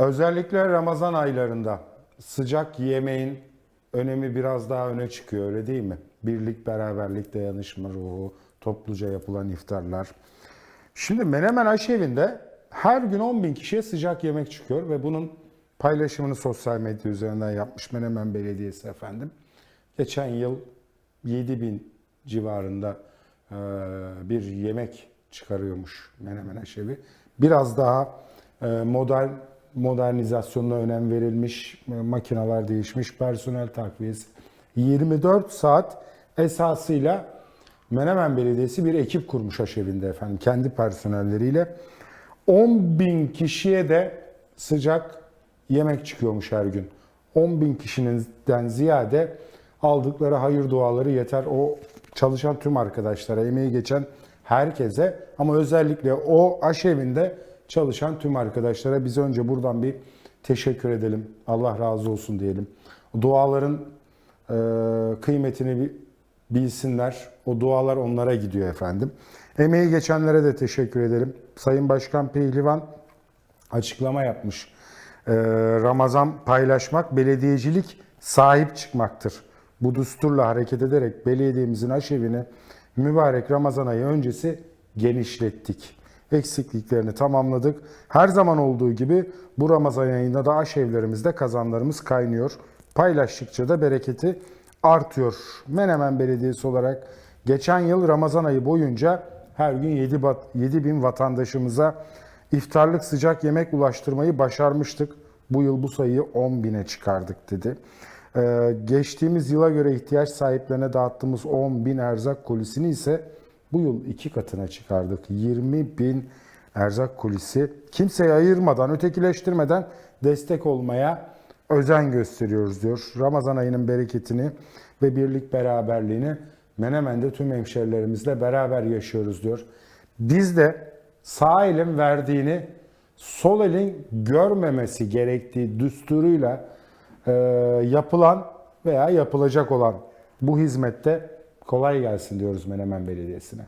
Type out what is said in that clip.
Özellikle Ramazan aylarında sıcak yemeğin önemi biraz daha öne çıkıyor öyle değil mi? Birlik, beraberlik, dayanışma ruhu, topluca yapılan iftarlar. Şimdi Menemen Aşevi'nde her gün 10 bin kişiye sıcak yemek çıkıyor ve bunun paylaşımını sosyal medya üzerinden yapmış Menemen Belediyesi efendim. Geçen yıl 7 bin civarında e, bir yemek çıkarıyormuş Menemen Aşevi. Biraz daha e, modern modernizasyonuna önem verilmiş, e, makineler değişmiş, personel takviyesi. 24 saat esasıyla Menemen Belediyesi bir ekip kurmuş aşevinde efendim kendi personelleriyle. 10 bin kişiye de sıcak yemek çıkıyormuş her gün. 10 bin kişiden ziyade aldıkları hayır duaları yeter o çalışan tüm arkadaşlara, emeği geçen herkese ama özellikle o aşevinde çalışan tüm arkadaşlara biz önce buradan bir teşekkür edelim. Allah razı olsun diyelim. Duaların e, kıymetini bi- bilsinler. O dualar onlara gidiyor efendim. Emeği geçenlere de teşekkür edelim. Sayın Başkan Pehlivan açıklama yapmış. Ee, Ramazan paylaşmak, belediyecilik sahip çıkmaktır. Bu düsturla hareket ederek belediyemizin aşevini mübarek Ramazan ayı öncesi genişlettik. Eksikliklerini tamamladık. Her zaman olduğu gibi bu Ramazan ayında da aşevlerimizde kazanlarımız kaynıyor. Paylaştıkça da bereketi artıyor. Menemen Belediyesi olarak geçen yıl Ramazan ayı boyunca her gün 7, bat- 7 bin vatandaşımıza iftarlık sıcak yemek ulaştırmayı başarmıştık. Bu yıl bu sayıyı 10 bine çıkardık dedi. Ee, geçtiğimiz yıla göre ihtiyaç sahiplerine dağıttığımız 10 bin erzak kolisini ise bu yıl iki katına çıkardık. 20 bin erzak kolisi kimseye ayırmadan, ötekileştirmeden destek olmaya özen gösteriyoruz diyor. Ramazan ayının bereketini ve birlik beraberliğini Menemen'de tüm hemşerilerimizle beraber yaşıyoruz diyor. Biz de sağ elin verdiğini sol elin görmemesi gerektiği düsturuyla e, yapılan veya yapılacak olan bu hizmette kolay gelsin diyoruz Menemen Belediyesi'ne.